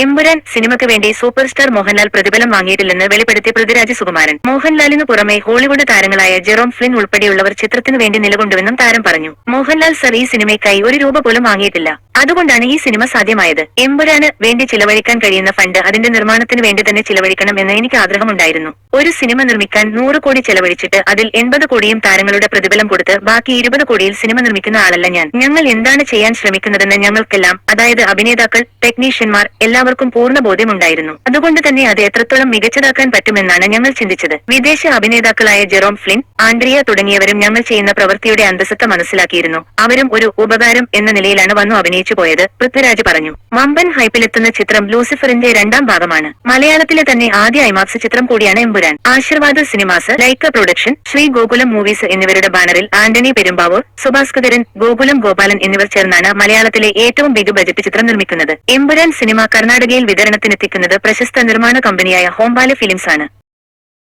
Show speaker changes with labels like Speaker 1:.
Speaker 1: എമ്പുരാൻ സിനിമയ്ക്ക് വേണ്ടി super star Mohanlal പ്രതിഫലം വാങ്ങിയിട്ടില്ലെന്ന് വെളിപ്പെടുത്തി പൃഥ്വിരാജ് സുകുമാരൻ. മോഹൻലാലിന് പുറമെ ഹോളിവുഡ് താരങ്ങളായ ജെറോം ഫ്ലിൻ ഉൾപ്പെടെയുള്ളവർ ചിത്രത്തിനു വേണ്ടി നിലകൊണ്ടുവെന്നും താരം പറഞ്ഞു. മോഹൻലാൽ സർ ഈ സിനിമയ്ക്കായി ഒരു രൂപ പോലും വാങ്ങിയിട്ടില്ല. അതുകൊണ്ടാണ് ഈ സിനിമ സാധ്യമായത്. എമ്പുരാന് വേണ്ടി ചിലവഴിക്കാൻ കഴിയുന്ന ഫണ്ട് അതിന്റെ നിർമ്മാണത്തിന് വേണ്ടി തന്നെ ചിലവഴിക്കണം എന്ന് എനിക്ക് ആഗ്രഹമുണ്ടായിരുന്നു. ഒരു സിനിമ നിർമ്മിക്കാൻ നൂറ് കോടി ചെലവഴിച്ചിട്ട് അതിൽ എൺപത് കോടിയും താരങ്ങളുടെ പ്രതിഫലം കൊടുത്ത് ബാക്കി ഇരുപത് കോടിയിൽ സിനിമ നിർമ്മിക്കുന്ന ആളല്ല ഞാൻ. ഞങ്ങൾ എന്താണ് ചെയ്യാൻ ശ്രമിക്കുന്നതെന്ന് ഞങ്ങൾക്കെല്ലാം അതായത് അഭിനേതാക്കൾ ടെക്നീഷ്യന്മാർ എല്ലാവർക്കും പൂർണ ബോധ്യമുണ്ടായിരുന്നു. അതുകൊണ്ട് തന്നെ അത് എത്രത്തോളം മികച്ചതാക്കാൻ പറ്റുമെന്നാണ് ഞങ്ങൾ ചിന്തിച്ചത്. വിദേശ അഭിനേതാക്കളായ ജെറോം ഫ്ലിൻ ആൻഡ്രിയ തുടങ്ങിയവരും ഞങ്ങൾ ചെയ്യുന്ന പ്രവൃത്തിയുടെ അന്തസത്ത മനസ്സിലാക്കിയിരുന്നു. അവരും ഒരു ഉപകാരം എന്ന നിലയിലാണ് വന്നു അഭിനയിച്ചു പോയത് പൃഥ്വിരാജ് പറഞ്ഞു. വമ്പൻ ഹൈപ്പിലെത്തുന്ന ചിത്രം ലൂസിഫറിന്റെ രണ്ടാം ഭാഗമാണ്. മലയാളത്തിലെ തന്നെ ആദ്യ ഐമാക്സ് ചിത്രം കൂടിയാണ് Empuraan. Aashirvad cinemas Lyca production Shri Gokulam movies എന്നിവരുടെ ബാനറിൽ ആന്റണി പെരുമ്പാവൂർ സുഭാസ്കരൻ ഗോകുലം ഗോപാലൻ എന്നിവർ ചേർന്നാണ് മലയാളത്തിലെ ഏറ്റവും ബിഗ് ബജറ്റ് ചിത്രം നിർമ്മിക്കുന്നത്. എമ്പുരാൻ സിനിമ കർണാടകയിൽ വിതരണത്തിനെത്തിക്കുന്നത് പ്രശസ്ത നിർമ്മാണ കമ്പനിയായ ഹോംബാല ഫിലിംസ് ആണ്